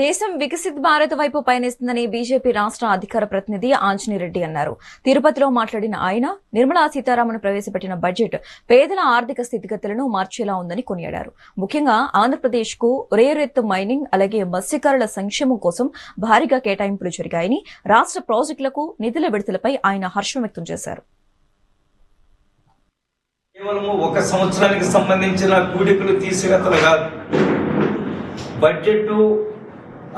దేశం వికసిత్ భారత్ వైపు పయనిస్తుందని బీజేపీ రాష్ట్ర అధికార ప్రతినిధి ఆంజనేయరెడ్డి అన్నారు. తిరుపతిలో మాట్లాడిన ఆయన నిర్మలా సీతారామన్ ప్రవేశపెట్టిన బడ్జెట్ పేదల ఆర్థిక స్థితిగతులను మార్చేలా ఉందని కొనియాడారు. ముఖ్యంగా ఆంధ్రప్రదేశ్కు రేరెత్ మైనింగ్ అలాగే మత్స్యకారుల సంక్షేమం కోసం భారీగా కేటాయింపులు జరిగాయని రాష్ట్ర ప్రాజెక్టులకు నిధుల విడుదలపై ఆయన హర్షం వ్యక్తం చేశారు. కేవలము ఒక సంవత్సరానికి సంబంధించిన కూడికలు తీసివేతలు కాదు. బడ్జెట్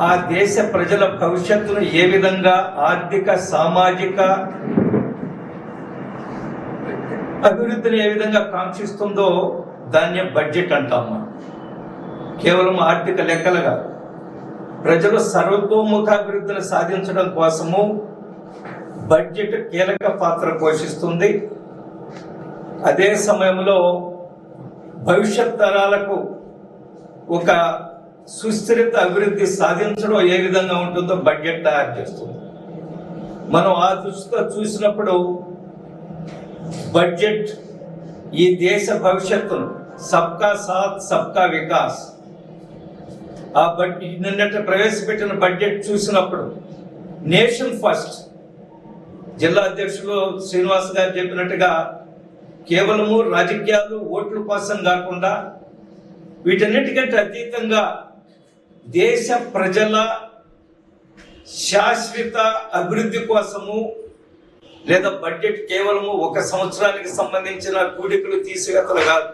ఆ దేశ ప్రజల భవిష్యత్తును ఏ విధంగా ఆర్థిక సామాజిక అభివృద్ధిని ఏ విధంగా కాంక్షిస్తుందో దాన్నే బడ్జెట్ అంటాం మనం. కేవలం ఆర్థిక లెక్కలుగా ప్రజలు సర్వతోముఖ అభివృద్ధిని సాధించడం కోసము బడ్జెట్ కీలక పాత్ర పోషిస్తుంది. అదే సమయంలో భవిష్యత్ తరాలకు ఒక సుస్థిరత అభివృద్ధి సాధించడం ఏ విధంగా ఉంటుందో బడ్జెట్ తయారు చేస్తుంది. మనం ఆ దృష్టితో చూసినప్పుడు బడ్జెట్ ఈ దేశ భవిష్యత్తును సబ్కా సాత్ సబ్కా వికాస్. ఆ బడ్జెట్ నిన్నట ప్రవేశపెట్టిన బడ్జెట్ చూసినప్పుడు నేషన్ ఫస్ట్ జిల్లా అధ్యక్షులు శ్రీనివాస్ గారు చెప్పినట్టుగా కేవలము రాజకీయాలు ఓట్ల కోసం కాకుండా వీటన్నిటికంటే అతీతంగా దేశ ప్రజల శాశ్వత అభివృద్ధి కోసము లేదా బడ్జెట్ కేవలము ఒక సంవత్సరానికి సంబంధించిన కూడికలు తీసివేతలు కాదు.